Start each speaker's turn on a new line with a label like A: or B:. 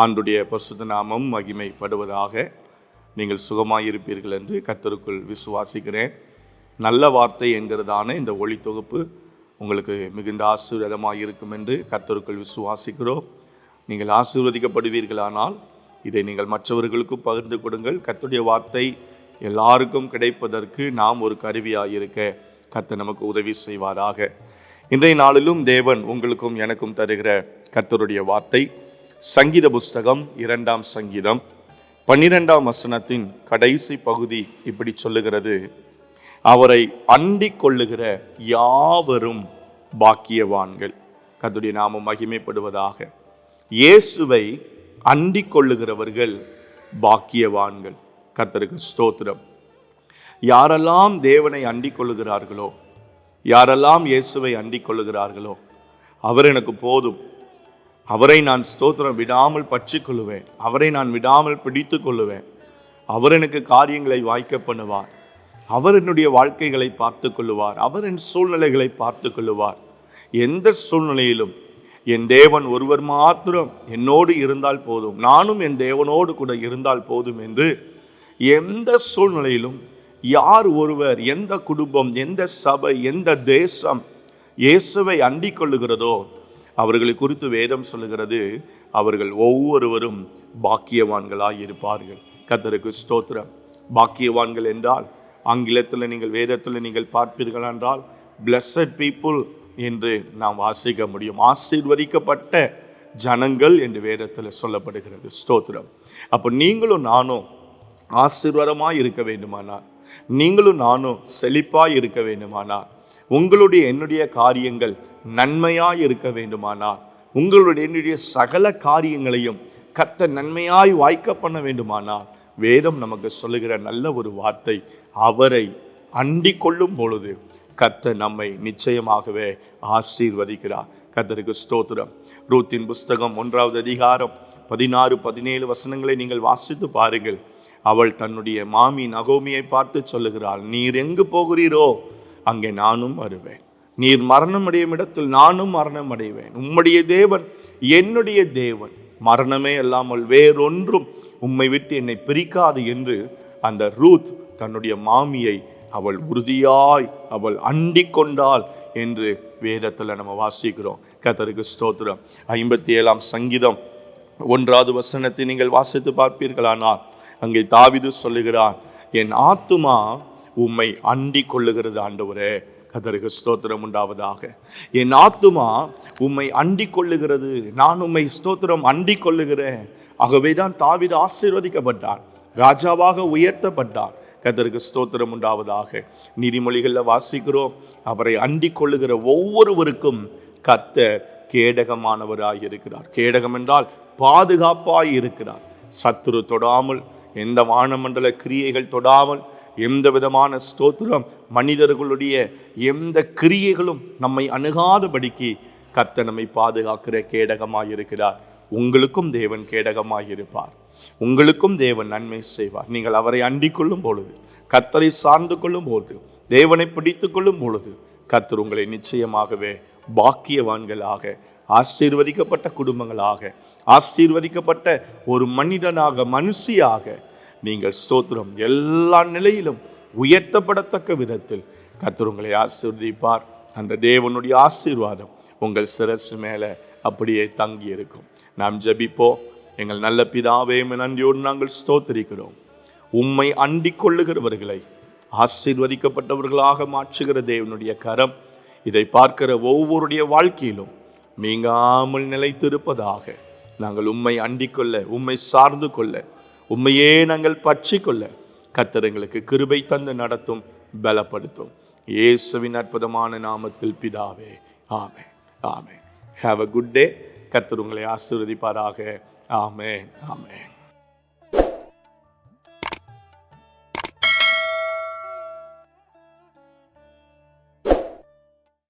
A: ஆண்டுடைய பசுத நாமம் மகிமைப்படுவதாக நீங்கள் சுகமாயிருப்பீர்கள் என்று கத்தருக்குள் விசுவாசிக்கிறேன். நல்ல வார்த்தை என்கிறதான இந்த ஒளி தொகுப்பு உங்களுக்கு மிகுந்த ஆசீர்வாதமாக இருக்கும் என்று கத்தருக்குள் விசுவாசிக்கிறோம். நீங்கள் ஆசீர்வதிக்கப்படுவீர்களானால் இதை நீங்கள் மற்றவர்களுக்கும் பகிர்ந்து கொடுங்கள். கத்துடைய வார்த்தை எல்லாருக்கும் கிடைப்பதற்கு நாம் ஒரு கருவியாக இருக்க கத்த நமக்கு உதவி செய்வாராக. இன்றைய நாளிலும் தேவன் உங்களுக்கும் எனக்கும் தருகிற கர்த்தருடைய வார்த்தை. சங்கீத புஸ்தகம் இரண்டாம் சங்கீதம் பன்னிரெண்டாம் வசனத்தின் கடைசி பகுதி இப்படி சொல்லுகிறது. அவரை அண்டிக் கொள்ளுகிற யாவரும் பாக்கியவான்கள். கதுடைய நாமம் மகிமைப்படுவதாக. இயேசுவை அண்டிக் கொள்ளுகிறவர்கள் பாக்கியவான்கள். கத்தருக்கு ஸ்தோத்திரம். யாரெல்லாம் தேவனை அண்டிக் கொள்ளுகிறார்களோ யாரெல்லாம் இயேசுவை அண்டிக் கொள்ளுகிறார்களோ அவர் எனக்கு போதும். அவரை நான் ஸ்தோத்திரம் விடாமல் பற்றி கொள்ளுவேன் அவரை நான் விடாமல் பிடித்து கொள்ளுவேன். அவர் எனக்கு காரியங்களை வாய்க்க பண்ணுவார். அவர் என்னுடைய வாழ்க்கைகளை பார்த்து கொள்ளுவார். அவர் என் சூழ்நிலைகளை பார்த்து கொள்ளுவார். எந்த சூழ்நிலையிலும் என் தேவன் ஒருவர் மாத்திரம் என்னோடு இருந்தால் போதும். நானும் என் தேவனோடு கூட இருந்தால் போதும் என்று எந்த சூழ்நிலையிலும் யார் ஒருவர் எந்த குடும்பம் எந்த சபை எந்த தேசம் இயேசுவை அண்டிக் கொள்ளுகிறதோ அவர்களை குறித்து வேதம் சொல்லுகிறது அவர்கள் ஒவ்வொருவரும் பாக்கியவான்களாக இருப்பார்கள். கத்தருக்கு ஸ்தோத்திரம். பாக்கியவான்கள் என்றால் ஆங்கிலத்தில் நீங்கள் வேதத்தில் நீங்கள் பார்ப்பீர்கள் என்றால் பிளஸட் பீப்புள் என்று நாம் வாசிக்க முடியும். ஆசீர்வதிக்கப்பட்ட ஜனங்கள் என்று வேதத்தில் சொல்லப்படுகிறது. ஸ்தோத்திரம். அப்போ நீங்களும் நானும் ஆசீர்வாதமாக இருக்க வேண்டுமானால் நீங்களும் நானும் செழிப்பாக இருக்க வேண்டுமானால் உங்களுடைய என்னுடைய காரியங்கள் நன்மையாய் இருக்க வேண்டுமானால் உங்களுடைய என்னுடைய சகல காரியங்களையும் கத்த நன்மையாய் வாய்க்க பண்ண வேண்டுமானால் வேதம் நமக்கு சொல்லுகிற நல்ல ஒரு வார்த்தை அவரை அண்டி கொள்ளும் பொழுது கத்த நம்மை நிச்சயமாகவே ஆசீர்வதிக்கிறார். கத்தருக்கு ஸ்தோத்திரம். ரூத்தின் புஸ்தகம் ஒன்றாவது அதிகாரம் பதினாறு பதினேழு வசனங்களை நீங்கள் வாசித்து பாருங்கள். அவள் தன்னுடைய மாமி நகோமியை பார்த்து சொல்லுகிறாள் நீர் எங்கு போகிறீரோ அங்கே நானும் வருவேன். நீர் மரணம் அடையும் இடத்தில் நானும் மரணம் அடைவேன் உம்முடைய தேவன் என்னுடைய தேவன். மரணமே அல்லாமல் வேறொன்றும் உம்மை விட்டு என்னை பிரிக்காது என்று அந்த ரூத் தன்னுடைய மாமியை அவள் உறுதியாய் அவள் அண்டி கொண்டாள் என்று வேதத்தில் நம்ம வாசிக்கிறோம். கத்தருக்கு ஸ்தோத்திரம். ஐம்பத்தி ஏழாம் சங்கீதம் ஒன்றாவது வசனத்தை நீங்கள் வாசித்து பார்ப்பீர்களானால் அங்கே தாவிது சொல்லுகிறான் என் ஆத்துமா உம்மை அண்டி கொள்ளுகிறது ஆண்டவரே. கதருக்கு ஸ்தோத்திரம் உண்டாவதாக. என் ஆத்துமா உம்மை அண்டி கொள்ளுகிறது. நான் உம்மை ஸ்தோத்திரம் அண்டி கொள்ளுகிறேன். ஆகவே தான் தாவித ஆசீர்வதிக்கப்பட்டான் ராஜாவாக உயர்த்தப்பட்டான் கதருக்கு ஸ்தோத்திரம் உண்டாவதாக. நீதிமொழிகளில் வாசிக்கிறோம். அவரை அண்டிக் கொள்ளுகிற ஒவ்வொருவருக்கும் கத்தர் கேடகமானவராய் இருக்கிறார் கேடகம் என்றால் பாதுகாப்பாய் இருக்கிறார் சத்துரு தொடாமல் எந்த வானமண்டல கிரியைகள் தொடாமல் எந்த விதமான ஸ்தோத்திரம் மனிதர்களுடைய எந்த கிரியைகளும் நம்மை அணுகாதபடிக்கு கத்த நம்மை பாதுகாக்கிற கேடகமாக இருக்கிறார் உங்களுக்கும் தேவன் கேடகமாக இருப்பார் உங்களுக்கும் தேவன் நன்மை செய்வார். நீங்கள் அவரை அண்டிக் கொள்ளும் பொழுது கத்தரை சார்ந்து கொள்ளும் பொழுது தேவனை பிடித்து கொள்ளும் பொழுது கத்தர் உங்களை நிச்சயமாகவே பாக்கியவான்களாக ஆசீர்வதிக்கப்பட்ட குடும்பங்களாக ஆசீர்வதிக்கப்பட்ட ஒரு மனிதனாக மனுஷியாக நீங்கள் ஸ்தோத்திரம். எல்லா நிலையிலும் உயர்த்தப்படத்தக்க விதத்தில் கத்தர் உங்களை ஆசீர்வதிப்பார். அந்த தேவனுடைய ஆசீர்வாதம் உங்கள் சிரசு மேலே அப்படியே தங்கி இருக்கும். நாம் ஜபிப்போம். எங்கள் நல்ல பிதாவே நன்றியோடு நாங்கள் ஸ்தோத்திரிக்கிறோம். உம்மை அண்டிக் கொள்ளுகிறவர்களை ஆசீர்வதிக்கப்பட்டவர்களாக மாற்றுகிற தேவனுடைய கரம் இதை பார்க்கிற ஒவ்வொருடைய வாழ்க்கையிலும் நீங்காமல் நிலைத்திருப்பதாக நாங்கள் உம்மை அண்டிக் கொள்ள உம்மை சார்ந்து கொள்ள உண்மையே நாங்கள் பற்றி கொள்ள கத்தர் எங்களுக்கு கிருபை தந்து நடத்தும் பலப்படுத்தும். இயேசுவின் அற்புதமான நாமத்தில் பிதாவே ஆமே ஆமே ஹாவ் அ குட் டே கத்தர் உங்களை ஆசீர்வதிப்பாராக. ஆமே ஆமே